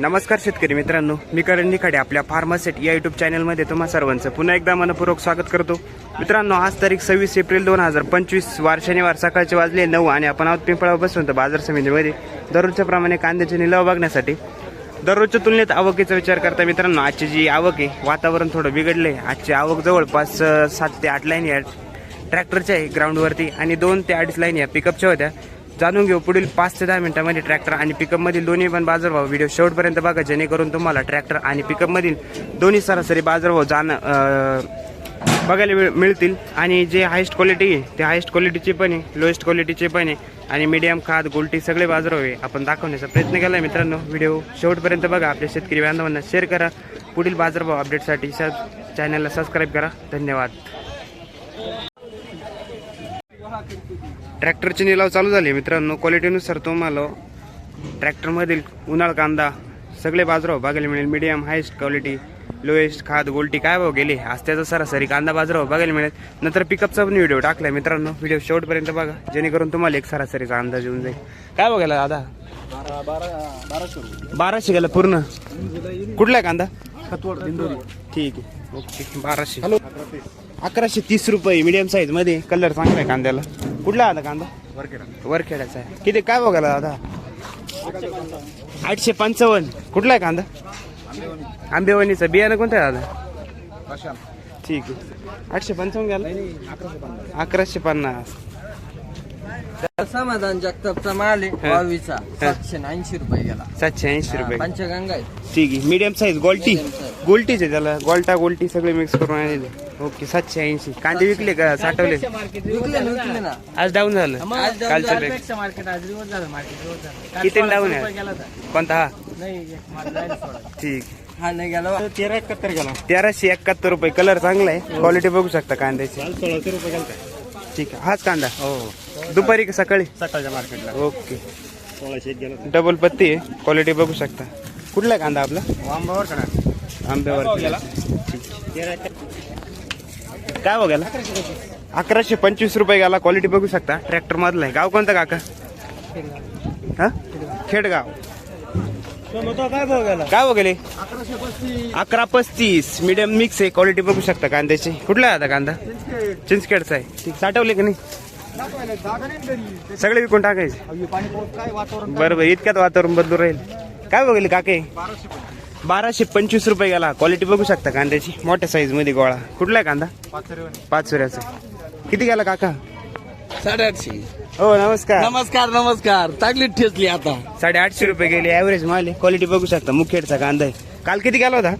नमस्कार शेतकरी मित्रांनो मी करण निखाडे आपल्या फार्मासेट या युट्यूब चॅनलमध्ये तुम्हा सर्वांचं पुन्हा एकदा मनपूर्वक स्वागत करतो. मित्रांनो आज तारीख सव्वीस एप्रिल दोन हजार पंचवीस वार शनिवार सकाळचे वाजले नऊ आणि आपण आहोत पिंपळा बसून तर बाजार समितीमध्ये. दररोजच्या प्रमाणे कांद्याचे निलाव बघण्यासाठी. दररोजच्या तुलनेत आवकीचा विचार करता मित्रांनो आजची जी आवक आहे वातावरण थोडं बिघडले आजची आवक जवळपास सात ते आठ लाईन या ट्रॅक्टरच्या आहे ग्राउंडवरती आणि दोन ते अडीच लाईन या पिकअपच्या होत्या. जाणून घेऊ. पुढील पाच ते दहा मिनिटांमध्ये ट्रॅक्टर आणि पिकअपमधील दोन्ही पण बाजारभाव व्हिडिओ शेवटपर्यंत बघा. जेणेकरून तुम्हाला ट्रॅक्टर आणि पिकअपमधील दोन्ही सरासरी बाजारभाव जाणं बघायला मिळ- मिळतील. आणि जे हायेस्ट क्वालिटी आहे ते हायेस्ट क्वालिटीचे पण आहे लोएस्ट क्वालिटीचे पण आहे. आणि मीडियम खाद गोल्टी सगळे बाजारभाव आहे. आपण दाखवण्याचा प्रयत्न केला आहे मित्रांनो. व्हिडिओ शेवटपर्यंत बघा. आपल्या शेतकरी बांधवांना शेअर करा. पुढील बाजारभाव अपडेटसाठी सब चॅनलला सबस्क्राईब करा. धन्यवाद. ट्रॅक्टरचे निलाव चालू झाले मित्रांनो. क्वालिटीनुसार तुम्हाला ट्रॅक्टरमधील उन्हाळ कांदा सगळे बाजारभाव बघायला मिळेल. मीडियम हायस्ट क्वालिटी लोएस्ट खाद गोल्टी काय भाव गेले? आज त्याचा सरासरी कांदा बाजारभाव बघायला मिळेल. नंतर पिकअपचा पण व्हिडिओ टाकलाय मित्रांनो. व्हिडिओ शेवटपर्यंत बघा. जेणेकरून तुम्हाला एक सरासरीचा अंदाज येऊन जाईल. काय बघायला दादा? बाराशे गेला पूर्ण? कुठला आहे कांदा? ठीक आहे. ओके बाराशे. अकराशे तीस रुपये मीडियम साईजमध्ये. कलर चांगला आहे कांद्याला. कुठला आला कांदा? वरखेडाचा आहे. किती काय बघायला दादा? आठशे पंचावन्न. कुठला आहे कांदा? आंबेवणीचा बियाणं कोणतं आहे दादा? ठीक आहे. आठशे पंचावन्न गेला? अकराशे पन्नास. समाधान जगतापचा माल आहे. बावीसचा सातशे ऐंशी रुपये गेला. सातशे ऐंशी रुपये. पंचगंगा आहे. ठीक आहे. Medium size गोल्टी. गोल्टीच आहे त्याला. गोल्टा गोल्टी सगळे मिक्स करून आणले ओके सातशे ऐंशी. कांदे विकले का? साठवले? विकले ना विकले ना. आज डाऊन झालं. पेक्षा मार्केट आज रिवर्स झालं मार्केट रिवर्स झालं. किती डाऊन रुपये आहे? गेला होता. कोणता हा? नाही एक माल जायला सोडा. ठीक. हा नाही गेला बा. तेरा एकाहत्तर गेला. तेराशे एकाहत्तर रुपये. कलर चांगला आहे. क्वालिटी बघू शकता कांद्याची. काल सोळाशे रुपये गेला ठीक आहे. हाच कांदा? हो. दुपारी का सकाळी? सकाळच्या मार्केटला ओके. सोळाशे एक गेला डबल पत्ती आहे. क्वालिटी बघू शकता. कुठला कांदा आपला? आंब्यावर गेला? ठीक. काय बघायला अकराशे पंचवीस रुपये गेला. क्वालिटी बघू शकता. ट्रॅक्टर मधला आहे. गाव कोणतं काका? हा? खेडगाव. काय भाव काय अकरा पस्तीस. मिडियम मिक्स आहे. क्वालिटी बघू शकता कांद्याची. कुठला आहे आता कांदा? चिंचखेडचा आहे. साठवले की नाही? सगळे विकून टाकायचे. बरं बरं. बरोबर इतक्यात वातावरण बदलू राहील. काय बघेल काके? बाराशे पंचवीस रुपये गेला. क्वालिटी बघू शकता कांद्याची. मोठ्या साईजमध्ये गोळा. कुठला आहे कांदा? पाच सुऱ्याचा किती गेला काका? साडेआठशे. हो नमस्कार. नमस्कार नमस्कार. चांगली ठेचली आता. साडे आठशे रुपये गेले. ॲव्हरेज माल क्वालिटी बघू शकता. मुखेडचा कांदा आहे. काल किती गेला होता?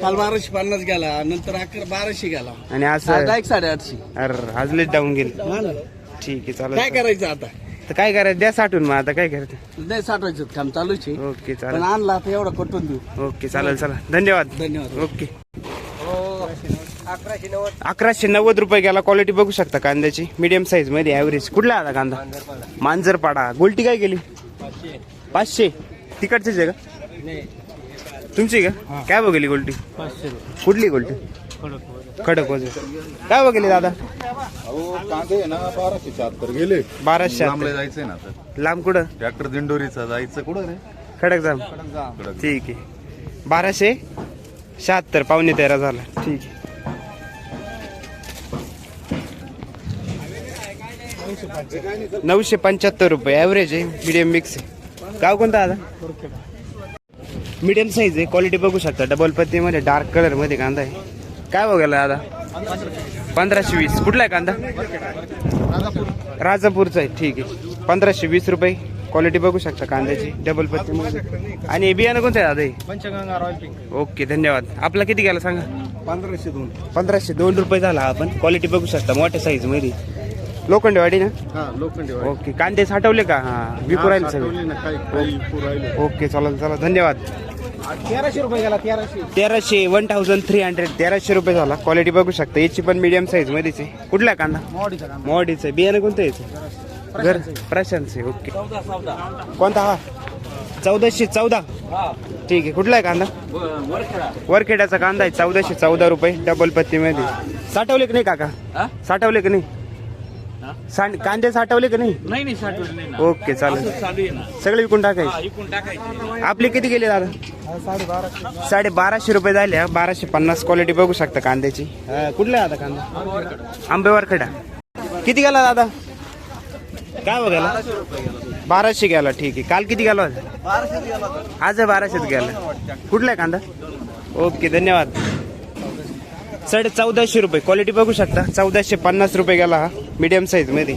काल बाराशे पन्नास गेला. नंतर अकरा बाराशे गेला. आणि आज साडेआठशे. अरे आज लेट डाऊन गेले. ठीक आहे काय चालेल करायचं आता? तर काय करायचं? द्या साठवून मग आता काय करायचं? नाही साठवायचं काम चालूच आहे. ओके पण चालेल आणला आता एवढा कटून देऊ. ओके चालेल चला. धन्यवाद. धन्यवाद. ओके. अकराशे नव्वद. अकराशे नव्वद रुपये गेला. क्वालिटी बघू शकता कांद्याची. मीडियम साईजमध्ये ॲव्हरेज कुठला आता कांदा? मांजरपाडा. गोल्टी काय गेली पाचशे. तिकडचीच आहे का? तुमची का? काय बघितली गोल्टी? पाचशे कुठली गोल्टी? खडक वजन. काय बघितली दादा? अहो कांदे आहे ना बाराशे शहात्तर गेले. बाराशे लांबले. जायचंय ना आता. लांब कुठं? ट्रॅक्टर दिंडोरीचा जायचं कुठं रे? खडक जाम. कडक. ठीक आहे. बाराशे शहात्तर पावणे तेरा झाला. ठीक आहे. नऊशे पंच्याहत्तर रुपये ॲव्हरेज आहे मिडियम मिक्स आहे. गाव कोणता आता मिडियम साईज आहे क्वालिटी बघू शकता. डबल पत्तीमध्ये डार्क कलरमध्ये कांदा आहे. काय बघायला दादा? पंधराशे वीस. कुठला आहे कांदा? राजापूरचा आहे. ठीक आहे. पंधराशे वीस रुपये. क्वालिटी बघू शकता कांद्याची. डबल पत्तीमध्ये आणि बियाणं कोणतं आहे दादा हे? Panchganga royal pink. ओके धन्यवाद. आपला किती गेला सांगा? पंधराशे दोन. पंधराशे दोन रुपये झाला आपण. क्वालिटी बघू शकता. मोठ्या साईजमध्ये. लोखंडवाडी ना? हा लोखंडी ओके. कांदे साठवले का? हा विकू राहिले सगळे. ओके चला चला. धन्यवाद. तेराशे रुपये गेला तेराशे. तेराशे वन थाउजंड थ्री हंड्रेड तेराशे रुपये झाला. क्वालिटी बघू शकता. याची पण मीडियम साईज मध्येच आहे. कुठला आहे कांदा? मॉडीचा कांदा. मॉडीचं आहे बियाणं कोणतं याचं? घर? प्रशांत आहे. ओके कोणता हा? चौदाशे चौदा. ठीक आहे. कुठला आहे कांदा? वरखेड्याचा कांदा आहे. चौदाशे चौदा रुपये. डबल पत्तीमध्ये साठवले की नाही काका? साठवले की नाही? सांड कांदे साठवले का नाही? नाही नाही साठवलं नाही ना. ओके चालेल. चालू आहे ना. सगळे विकून टाकायचे? इकून टाकायचे. आपले किती गेले दादा? साडे बाराशे साडे बाराशे रुपये झाले हा. बाराशे पन्नास क्वालिटी बघू शकता कांद्याची. हा, कुठला आहे आता कांदा? आंबेवर खडा. किती गेला दादा? काय गेला बाराशे गेला ठीक आहे. काल किती गेला होता. आज बाराशेच गेला. कुठला आहे कांदा? ओके धन्यवाद. साडे चौदाशे रुपये. क्वालिटी बघू शकता. चौदाशे पन्नास रुपये गेला हा. मिडियम साईजमध्ये.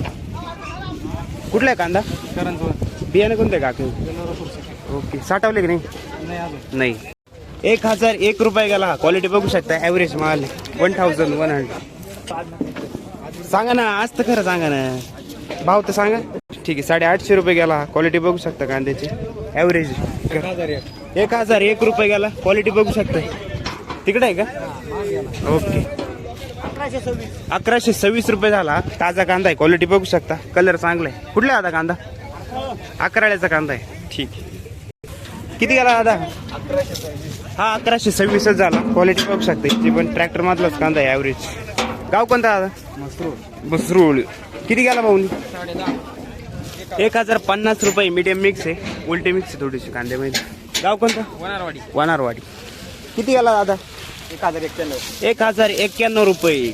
कुठला आहे कांदा? बियाणे कोणते काका? ओके साठवले की नाही? नाही. एक हजार एक रुपये गेला क्वालिटी बघू शकता. ॲव्हरेज माल वन थाउजंड वन हंड्रेड सांगा ना. आज तर खरं सांगा ना. भाव तर सांगा. ठीक आहे. साडे आठशे रुपये गेला क्वालिटी बघू शकता कांद्याची. ॲव्हरेज एक हजार एक रुपये गेला. क्वालिटी बघू शकता. तिकडे आहे का? ओके. अकराशे सव्वीस. रुपये झाला. ताजा कांदा आहे. क्वालिटी बघू शकता. कलर चांगला आहे. कुठला आहे आता कांदा? अकराळ्याचा कांदा आहे. ठीक आहे. किती गेला दादा? हा अकराशे सव्वीसच झाला. क्वालिटी बघू शकता. इथे पण ट्रॅक्टर मधलाच कांदा आहे ॲव्हरेज गाव कोणता दादा? बसरूळ किती गेला भाऊनी? एक हजार पन्नास रुपये. मीडियम मिक्स आहे. उलटी मिक्स आहे थोडीशी कांद्यामध्ये. गाव कोणतं? वनारवाडी. वनारवाडी. किती गेला दादा? एक हजार एक्क्याण्णव एक हजार एक्क्याण्णव रुपये.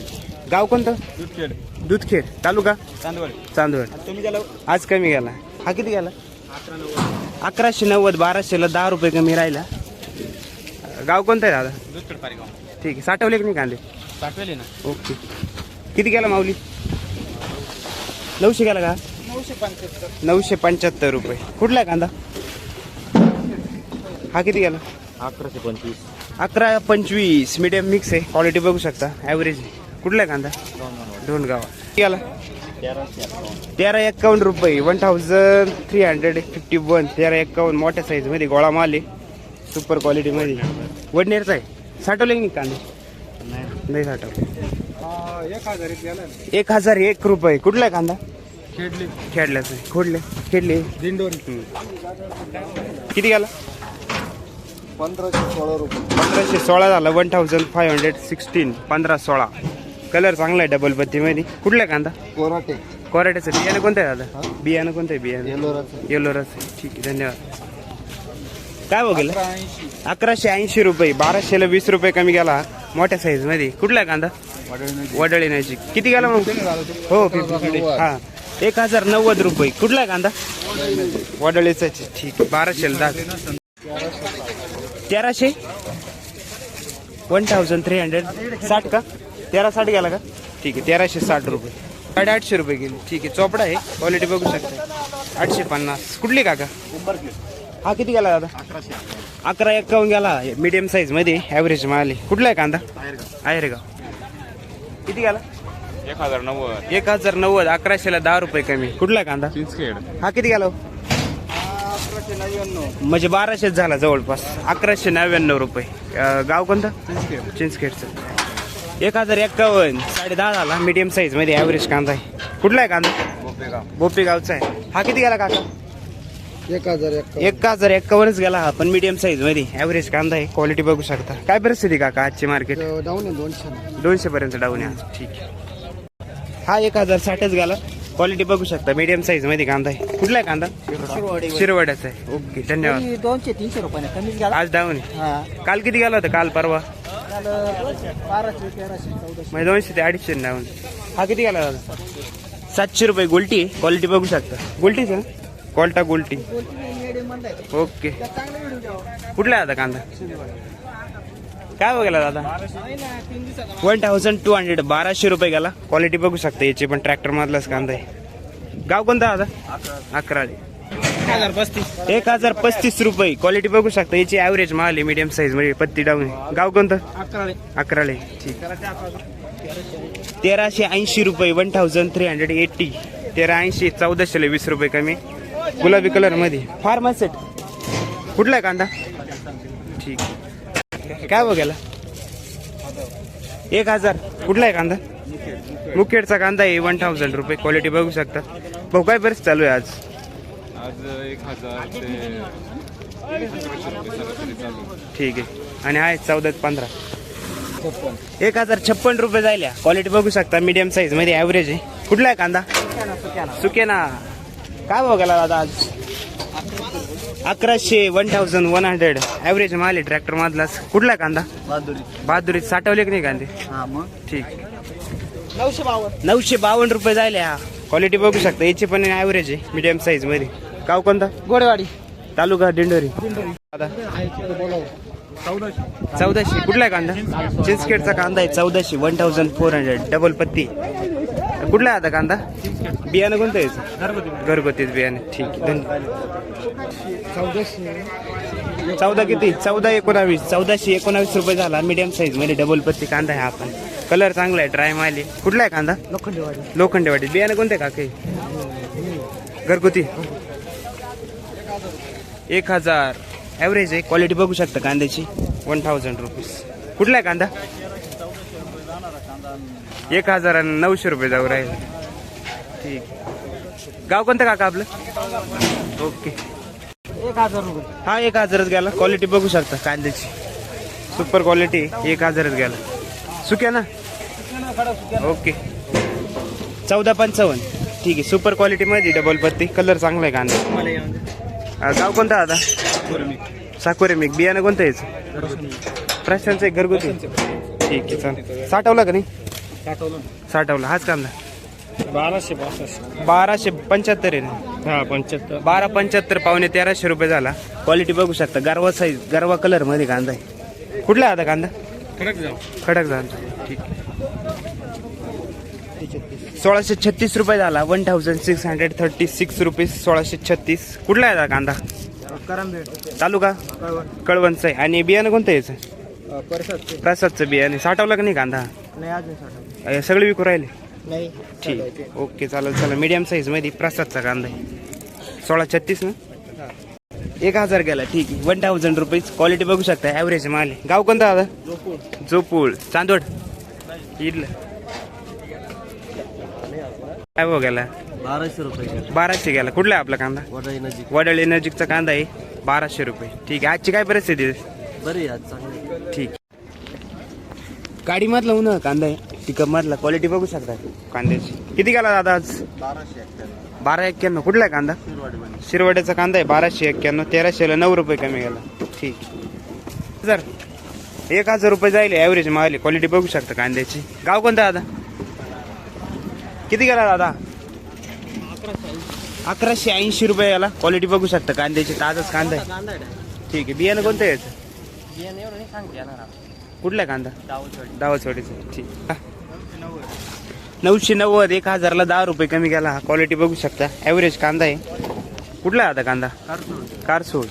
गाव कोणतं? दूधखेड. दुधखेड. तालुका? चांदवड. चांदवड. तुम्ही त्याला आज कमी गेला. हा किती गेला? अकराशे नव्वद बाराशेला दहा रुपये कमी राहिला. गाव कोणतं आहे दादा? दूधखेड पारेगाव. ठीक आहे. साठवले की नाही कांदे? साठवेले ना. ओके. किती गेला माऊली? नऊशे गेला का? नऊशे पंच्याहत्तर. नऊशे पंच्याहत्तर रुपये. कुठला आहे कांदा? हा किती गेला? अकराशे पंचवीस. अकरा पंचवीस मीडियम मिक्स आहे. क्वालिटी बघू शकता. ॲव्हरेज कुठला आहे कांदा? दोन गावा. गेला तेरा एक्कावन्न रुपये. One thousand three hundred fifty one तेरा एक्कावन्न. मोठ्या साईजमध्ये गोळा माल आहे. सुपर क्वालिटीमध्ये वडनेरचा आहे. साठवले की नाही कांदे? नाही साठवले. एक हजार एक रुपये. कुठला आहे कांदा? खेडली. खेडल्याच खोडले. खेडले. दिंडोरी. किती गेला? पंधराशे सोळा रुपये. पंधराशे सोळा झाला one thousand five hundred sixteen पंधरा सोळा. कलर चांगला आहे डबल पत्तीमध्ये कुठला कांदा? कोराटे. कोराट्याचं. बियाणं कोणतं आहे दादा? बियाणं कोणतं आहे बियाणं? येलोराचं. येलो रस आहे. ठीक आहे धन्यवाद. काय बघेल ऐंशी. अकराशे ऐंशी रुपये. बाराशेला वीस रुपये कमी गेला मोठ्या साईजमध्ये. कुठला आहे कांदा? वडळी नजीक किती गेला मग? हो फिफ्टी हा. एक हजार नव्वद रुपये. कुठला आहे कांदा वडळीचा. ठीक आहे बाराशेला दहा. तेराशे? वन थाउजंड थ्री हंड्रेड साठ का? तेरा साठ गेला का? ठीक आहे तेराशे साठ रुपये. साडे आठशे रुपये गेले. ठीक आहे चोपडा आहे. क्वालिटी बघू शकता. आठशे पन्नास. कुठली काका? हा किती गेला दादा? अकरा एक्कावन्न गेला. मीडियम साईजमध्ये ॲव्हरेज माल कुठला आहे कांदा? आहे का किती गेला? एक हजार नव्वद. एक हजार नव्वद. अकराशेला दहा रुपये कमी. कुठला कांदा? हा किती गेला हो? म्हणजे बाराशेच झाला जवळपास. अकराशे नव्याण्णव रुपये. अं, गाव कोणतं? चिंचखेडचं. एक हजार एक्कावन्न साडे दहा झाला मीडियम साईजमध्ये ॲव्हरेज कांदा आहे. कुठला आहे कांदा? बोपे गावचा आहे. हा किती गेला काका? एक हजार एक एक हजार एक्कावन्नच गेला हा पण मीडियम साईजमध्ये ॲव्हरेज कांदा आहे. क्वालिटी बघू शकता. काय परिस्थिती काका आजची मार्केट डाऊन आहे दोनशे. दोनशे पर्यंत डाऊन आहे. आज. ठीक आहे. हा एक हजार साठच गेला. क्वालिटी बघू शकता. मीडियम साईजमध्ये कांदा आहे. कुठला आहे कांदा? शिरवाड्याचा आहे. ओके धन्यवाद. दोनशे तीनशे रुपयाने कमीच गेला आज डाऊन आहे. काल किती गेला होता? काल परवा? बाराशे तेराशे चौदाशे. म्हणजे दोनशे ते अडीचशे डाऊन हा किती गेला दादा सातशे रुपये गोल्टी. क्वालिटी बघू शकता. गोल्टीच आहे ना क्वालटा गोल्टी ओके कुठला आहे आता कांदा? काय बघायला दादा? वन थाउजंड टू हंड्रेड बाराशे रुपये गेला. क्वालिटी बघू शकता याची पण ट्रॅक्टर मधलाच कांदा आहे. गाव कोणता दादा? अकराळी हजार पस्तीस एक हजार पस्तीस रुपये. क्वालिटी बघू शकता याची ॲव्हरेज माल आहे मीडियम साईज म्हणजे पत्ती डाऊन आहे. गाव कोणतं? अकराळे ठीक तेराशे ऐंशी रुपये one thousand three hundred eighty तेरा ऐंशी चौदाशेला वीस रुपये कमी. गुलाबी कलरमध्ये. फार्मा सेट कुठला आहे कांदा? ठीक काय बघायला एक हजार. कुठला आहे कांदा? मुखेडचा कांदा आहे वन थाउजंड रुपये. क्वालिटी बघू शकता. भाऊ काय बरेच चालू आहे आज? आज एक हजार ठीक आहे. आणि आहे चौदा पंधरा. एक हजार छप्पन रुपये जायल्या क्वालिटी बघू शकता. मीडियम साईजमध्ये ॲव्हरेज आहे. कुठला आहे कांदा? सुके ना काय गेला दादा आज? अकराशे one thousand one hundred average माल आहे ट्रॅक्टर मधलाच. कुठला कांदा? बहादुरी. बहादुरीत साठवले की नाही कांदे? हा मग? ठीक. नऊशे बावन्न. नऊशे बावन्न रुपये जायले हा. क्वालिटी बघू शकता. याची पण ॲव्हरेज आहे मीडियम साईजमध्ये. गाव कोणता? गोडेवाडी. तालुका दिंडोरी. आता. चौदाशे. कुठला आहे कांदा? चिंचखेडचा कांदा आहे. चौदाशे one thousand four hundred double पत्ती. कुठला आहे आता कांदा? बियाणं कोणतं यायचं घरगुतीच बियाणं. ठीक आहे धन्यवाद. चौदा किती? चौदा एकोणावीस. चौदाशे एकोणावीस रुपये झाला. मीडियम साईजमध्ये डबल पत्ती कांदा आहे आपण कलर चांगला आहे ड्राय माल आहे. कुठला आहे कांदा? लोखंडेवाडी. लोखंडेवाडी. बियाणं कोणते का काही घरगुती. एक हजार. ॲव्हरेज आहे. क्वालिटी बघू शकता कांद्याची. वन थाउजंड रुपीज कुठला आहे कांदा? एक हजार आणि नऊशे रुपये जाऊ राहील. ठीक. गाव कोणतं काका आपलं? ओके. एक हजार रुपये. हा एक हजारच गेला क्वालिटी बघू शकता कांद्याची. सुपर क्वालिटी एक हजारच गेला सुक्या ना? ओके. चौदा पंचावन्न. ठीक आहे सुपर क्वालिटीमध्ये डबल पत्ती. कलर चांगला आहे कांदा. गाव कोणता आता साकोरे मिक बियाणं कोणतं यायचं प्रशांतचं एक घरगुती. ठीक आहे चालेल. साठवला का नाही? साठवला हाच कांदा. बाराशे बाराशे पंच्याहत्तर आहे ना? हा पंच्याहत्तर. बारा पंच्याहत्तर पावणे तेराशे रुपये झाला. क्वालिटी बघू शकता. गरवा साईज गरवा कलरमध्ये कांदा आहे. कुठला आहे आता कांदा? खडक जाऊ खडक झाला ठीक सोळाशे छत्तीस रुपये झाला. One thousand six hundred thirty six rupees सोळाशे छत्तीस. कुठला आहे आता कांदा? करंबेड तालुका? कळवणचं आहे. आणि बियाणं कोणतं यायचं परसाद प्रसादचं. बियाणे साठवलं का नाही कांदा? नाही अजून साठवलं. अं, सगळे विकू राहिले? नाही ठीक. ओके चालेल चला मीडियम साईजमध्ये प्रसादचा कांदा आहे. सोळा छत्तीस ना एक हजार गेला ठीक आहे. वन थाउजंड रुपीज क्वालिटी बघू शकता ॲव्हरेज माल आहे. गाव कोणता दादा? जोपूळ. चांदोड इडलं. काय भाव गेला? बाराशे रुपये बाराशे गेला. कुठला आहे आपला कांदा? वडाई नजीक वडळी नजीकचा कांदा आहे. बाराशे रुपये. ठीक आहे. आजची काय परिस्थिती आहे? बरी आज चांगली. ठीक. गाडीमधला उन्हा कांदा आहे. पिकअप मधला क्वालिटी बघू शकता. कांद्याची. किती गेला दादा आज? बाराशे एक्क्याण्णव. बारा एक्क्याण्णव. कुठला आहे कांदा? शिरवाड्याचा कांदा आहे. बाराशे एक्क्याण्णव. तेराशेला नऊ रुपये कमी गेला. ठीक. हजार एक हजार रुपये जाईल ॲव्हरेज मावली क्वालिटी बघू शकता कांद्याची. गाव कोणतं दादा? किती गेला दादा? अकराशे ऐंशी रुपये याला क्वालिटी बघू शकता कांद्याची. ताजाच कांदा आहे. ठीक आहे. बियाणं कोणतं आहे याचं? बियाणे एवढं नाही सांगते येणार कुठला कांदा? दावचवाडी दावाचवाडीचं ठीक. हा. नऊशे नव्वद एक हजारला दहा रुपये कमी गेला हा क्वालिटी बघू शकता. ॲव्हरेज कांदा आहे. कुठला आहे आता कांदा? कारसूड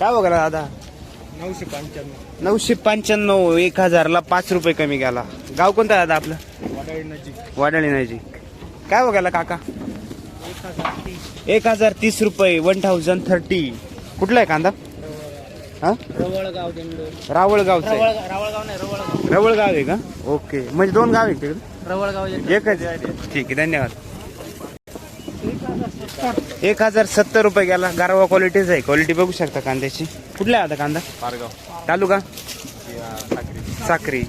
काय बघा दादा? नऊशे पंच्याण्णव नऊशे पंच्याण्णव एक हजारला पाच रुपये कमी गेला गाव कोणतं दादा आपलं? वडाळी नजीक. वाडाळी नजीक काय बघायला काका? एक हजार तीस. एक हजार तीस रुपये वन थाउजंड थर्टी कुठला आहे कांदा? हा? रवळगाव रावळगावचं. आहे रावळगाव नाही रवळगाव रवळगाव आहे का? ओके. म्हणजे दोन गाव आहे तिकडे? रवळगाव एकच ठीक आहे धन्यवाद. एक हजार सत्तर रुपये गेला. गारवा क्वालिटीच आहे. क्वालिटी बघू शकता कांद्याची. कुठला आहे आता कांदा? पारगाव. तालुका? साखरी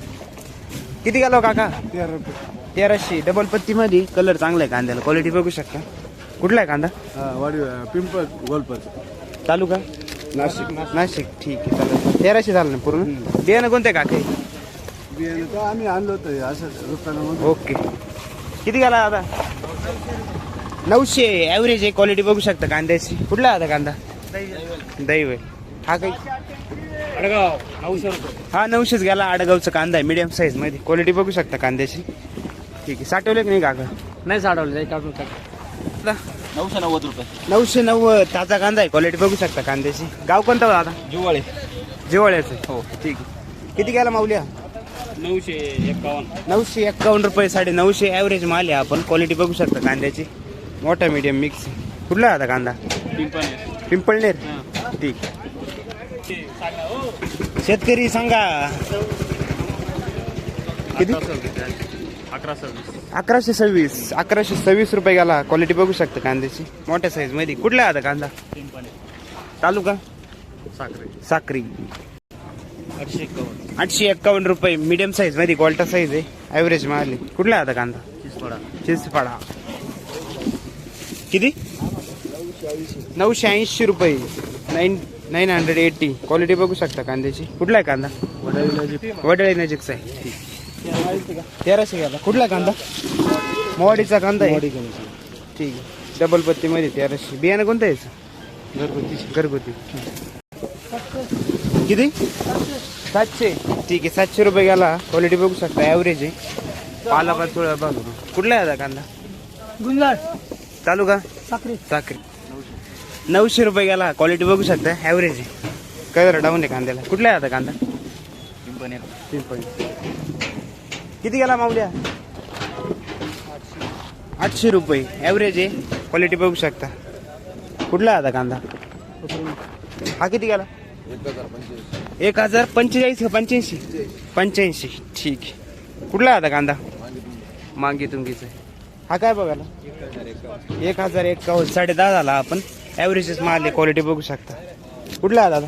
किती गेलो काका? तेराशे. डबल पत्ती मध्ये कलर चांगला आहे कांद्याला. क्वालिटी बघू शकता. कुठला आहे कांदा? वाडी पिंपळ गोलपत तालुका? नाशिक. नाशिक ठीक आहे चालेल. तेराशे झालं ना पूर्ण? बियाणं कोणते काका? बियाणं तर आम्ही आणलं होतं असं रुपयानं ओके. किती गेला आता? नऊशे. ॲव्हरेज आहे क्वालिटी बघू शकता कांद्याची. कुठला आता कांदा? दैव हा काही? अडगाव नऊशे रुपये. हा नऊशेच गेला. आडगावचा कांदा आहे मीडियम साईजमध्ये. क्वालिटी बघू शकता कांद्याची. ठीक आहे. साठवले की नाही काका? नाही साठवलं काढून टाक. नऊशे नव्वद रुपये. नऊशे नव्वद. ताजा कांदा आहे. क्वालिटी बघू शकता कांद्याची. गाव कोणता आता? जुवाळे जिवाळ्याचं हो. ठीक आहे. किती गेला माऊल्या? नऊशे एकावन्न. नऊशे एक्कावन्न रुपये साडे नऊशे ॲव्हरेज माल आहे आपण. क्वालिटी बघू शकता कांद्याची. मोठा मीडियम मिक्स कुठला आहे आता कांदा? पिंपळनेर. ठीक. शेतकरी सांगा. किती? अकरा सव्वीस. अकराशे सव्वीस अकराशे सव्वीस रुपये गेला. क्वालिटी बघू शकता कांद्याची. मोठ्या साईजमध्ये. कुठला आहे आता कांदा? तालुका? साखरे साक्री. आठशे एकावन्न. आठशे एक्कावन्न रुपये. मीडियम साईजमध्ये क्वालिटा साईज आहे. ॲव्हरेज आहे. कुठला आहे आता कांदा? चिसपडा किती? नऊशे ऐंशी रुपये. Nine nine hundred eighty quality बघू शकता कांद्याची. कुठला आहे कांदा? वडळी नजीकचा आहे. तेराशे घ्याला कुठला कांदा? मोवाडीचा कांदा आहे. ठीक आहे. डबल पत्तीमध्ये तेराशे. बियाणं कोणतं आहे? याचं? घरगुती. किती? सातशे. ठीक आहे. सातशे रुपये गेला. क्वालिटी बघू शकता. ॲव्हरेज आहे. पाला पाचोळा बघू. कुठला आहे आता कांदा? गुंजाळ. चालू का साखरे. साखरी. नऊशे रुपये गेला. क्वालिटी बघू शकता. ॲव्हरेज आहे. काय जरा डाऊन आहे कांद्याला. कुठला आहे आता कांदा? किती गेला माऊल्या? आठशे रुपये. ॲव्हरेज आहे. क्वालिटी बघू शकता. कुठला आहे आता कांदा? हा किती गेला? एक हजार पंचेचाळीस का पंच्याऐंशी? पंच्याऐंशी. ठीक आहे. कुठला आहे आता कांदा? मागे तुमकीचं हा काय बघायला? एक हजार एकावन्न. साडे दहा झाला आपण. ॲव्हरेजच मारले क्वालिटी बघू शकता. कुठला आहे दादा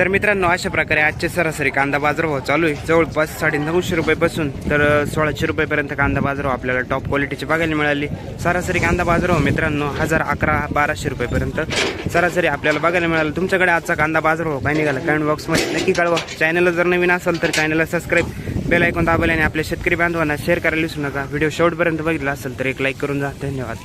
तर मित्रांनो अशा प्रकारे आजचे सरासरी कांदा बाजार भाव चालू आहे. जवळपास साडे नऊशे रुपयेपासून तर सोळाशे रुपयेपर्यंत कांदा बाजारभाव आपल्याला टॉप क्वालिटीची बघायला मिळाली. सरासरी कांदा बाजारभाव मित्रांनो हजार अकरा बाराशे रुपयेपर्यंत सरासरी आपल्याला बघायला मिळालं. तुमच्याकडे आजचा कांदा बाजारभाव काय निघाला? कमेंट बॉक्समध्ये नक्की कळवा. चॅनलला जर नवीन असेल तर चॅनलला सबस्क्राईब बेल ऐकून दाबल्याने आपल्या शेतकरी बांधवांना शेअर करायला विसरू नका. व्हिडिओ शेवटपर्यंत बघितला असेल तर एक लाईक करून जा. धन्यवाद.